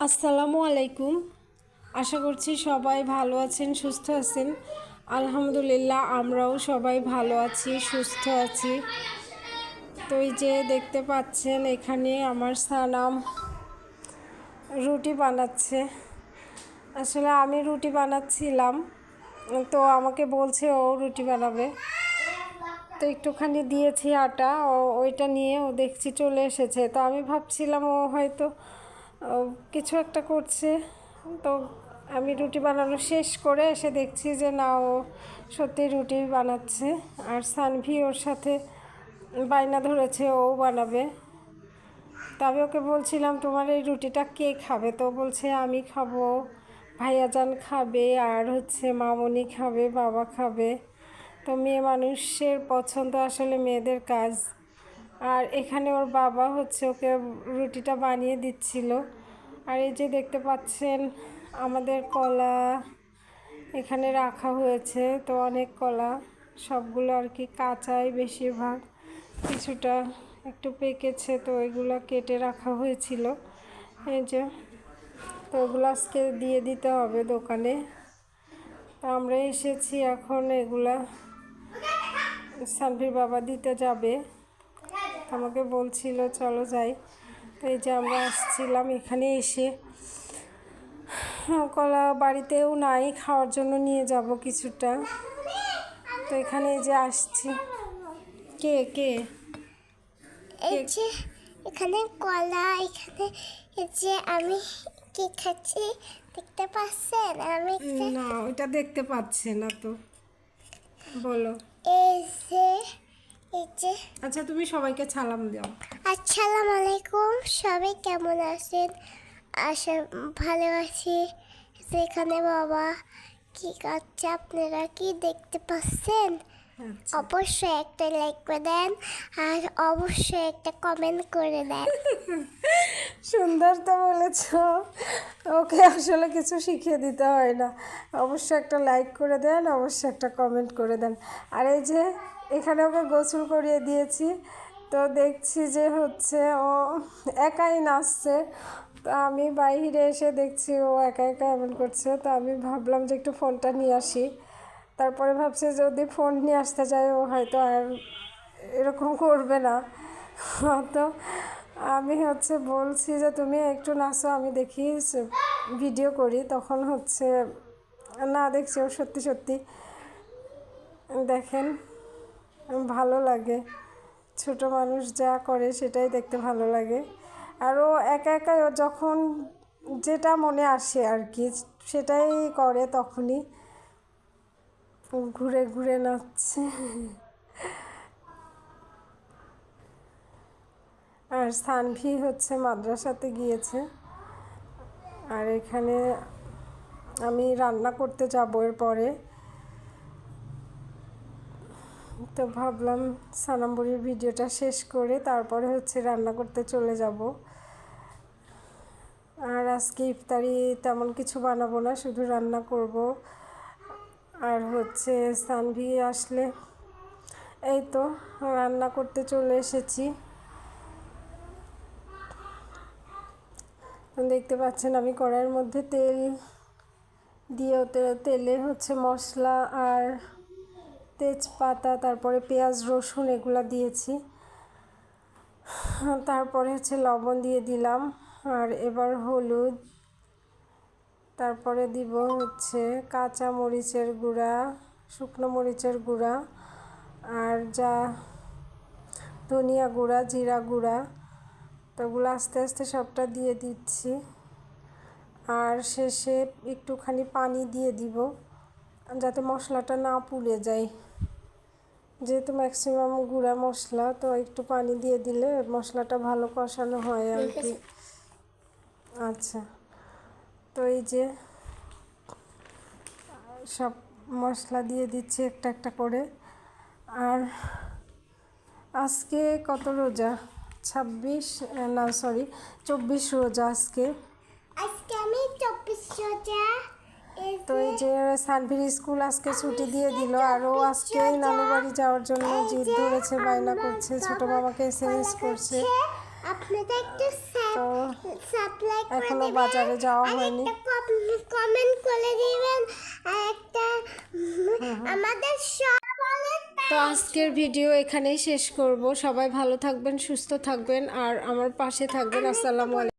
আসসালামু আলাইকুম। আশা করছি সবাই ভালো আছেন, সুস্থ আছেন। আলহামদুলিল্লাহ, আমরাও সবাই ভালো আছি, সুস্থ আছি। তো এই যে দেখতে পাচ্ছেন, এখানে আমার সানাম রুটি বানাচ্ছে। আসলে আমি রুটি বানাচ্ছিলাম, তো আমাকে বলছে ও রুটি বানাবে। তো একটুখানি দিয়েছি আটা ওইটা নিয়ে ও দেখছি চলে এসেছে। তো আমি ভাবছিলাম ও হয়তো কিছু একটা করছে। তো আমি রুটি বানানো শেষ করে এসে দেখছি যে না, ও সত্যি রুটি বানাচ্ছে। আর সানভি ওর সাথে বায়না ধরেছে, ও বানাবে। তা আমি ওকে বলছিলাম, তোমার এই রুটিটা কে খাবে? তো বলছে, আমি খাব। ভাইয়াজান খাবে আর হচ্ছে মামনি খাবে, বাবা খাবে। তো মেয়ে মানুষের পছন্দ আসলে মেয়েদের কাজ। আর এখানে ওর বাবা হচ্ছে ওকে রুটিটা বানিয়ে দিচ্ছিল। আর এই যে দেখতে পাচ্ছেন, আমাদের কলা এখানে রাখা হয়েছে। তো অনেক কলা, সবগুলো আর কি কাঁচাই বেশিরভাগ। কিছুটা একটু পেকেছে, তো এগুলো কেটে রাখা হয়েছিল। এই যে, তো ওগুলো আজকে দিয়ে দিতে হবে দোকানে। তো আমরা এসেছি এখন এগুলা সানভির বাবা দিতে যাবে। আমাকে বলছিল চলো যাই। তো এই যে আমরা আসছিলাম এখানে এসে। কলা বাড়িতেও নাই খাওয়ার জন্য নিয়ে যাব কিছুটা। তো এখানে এই যে আসছি। কে কে? এই যে এখানে কলা এখানে যে আমি কি খাচ্ছি দেখতে পাচ্ছেন? আমি না ওইটা দেখতে পাচ্ছে না তো। বলো। এই যে আচ্ছা তুমি সবাইকে সালাম দাও। আসসালামু আলাইকুম সবাই কেমন আছেন? আশা ভালো আছি। সেখানে বাবা কি করছে? আপনারা কি দেখতে পাচ্ছেন? অবশ্যই একটা লাইক করে দেন আর অবশ্যই একটা কমেন্ট করে দেন। সুন্দর তো বলেছ। ওকে আসলে কিছু শিখিয়ে দিতে হয় না। অবশ্যই একটা লাইক করে দেন অবশ্যই একটা কমেন্ট করে দেন। আর এই যে এখানে ওকে গোসল করিয়ে দিয়েছি তো দেখছি যে হচ্ছে ও একাই নাচছে। তো আমি বাইরে এসে দেখছি ও একা একা এমন করছে। তো আমি ভাবলাম যে একটু ফোনটা নিয়ে আসি। তারপরে ভাবছি যদি ফোন নিয়ে আসতে চাই ও হয়তো আর এরকম করবে না। তো আমি হচ্ছে বলছি যে, তুমি একটু নাচো, আমি দেখি ভিডিও করি। তখন হচ্ছে, না, দেখছি ও সত্যি সত্যি দেখেন, ভালো লাগে। ছোট মানুষ যা করে সেটাই দেখতে ভালো লাগে। আর ও একা একা ও যখন যেটা মনে আসে আর কি, সেটাই করে তখনই। ঘুরে ঘুরে নাচছে। আর সানভি হচ্ছে মাদ্রাসাতে গিয়েছে। আর এখানে আমি রান্না করতে যাব এরপরে। তো ভাবলাম সানাম্বরির ভিডিওটা শেষ করে তারপরে হচ্ছে রান্না করতে চলে যাব। আর আজকে ইফতারি তেমন কিছু বানাবো না, শুধু রান্না করব। আর হচ্ছে সানভি আসলে এই তো রান্না করতে চলে এসেছি। দেখতে পাচ্ছেন আমি কড়াইয়ের মধ্যে তেল দিয়ে ওতে তেলে হচ্ছে মশলা আর তেজপাতা, তারপরে পেঁয়াজ, রসুন এগুলো দিয়েছি। তারপরে হচ্ছে লবণ দিয়ে দিলাম আর এবার হলুদ তারপরে দিব হচ্ছে কাঁচা মরিচের গুঁড়া, শুকনো মরিচের গুঁড়া আর যা ধনিয়া গুঁড়া, জিরা গুঁড়া, তো ওগুলো আস্তে আস্তে সবটা দিয়ে দিচ্ছি। আর শেষে একটুখানি পানি দিয়ে দিব যাতে মশলাটা না পুড়ে যায়। যেহেতু ম্যাক্সিমাম গুঁড়া মশলা, তো একটু পানি দিয়ে দিলে মশলাটা ভালো কষানো হয় আর কি। আচ্ছা। তো এই যে সব মশলা দিয়ে দিচ্ছি একটা একটা করে। আর আজকে কত রোজা? ছাব্বিশ না সরি চব্বিশ রোজা আজকে। আজকে আমি চব্বিশ তো এই যে সানভির স্কুল আজকে ছুটি দিয়ে দিল আর ও আজকে নানু বাড়ি যাওয়ার জন্য জিদ ধরেছে বায়না করছে ছোট এস এস করছে। এখনও বাজারে যাওয়া হয়নি। কমেন্ট করে দিবেন। আর একটা আমাদের সব তো আজকের ভিডিও এখানেই শেষ করব। সবাই ভালো থাকবেন সুস্থ থাকবেন আর আমার পাশে থাকবেন। আসসালামু আলাইকুম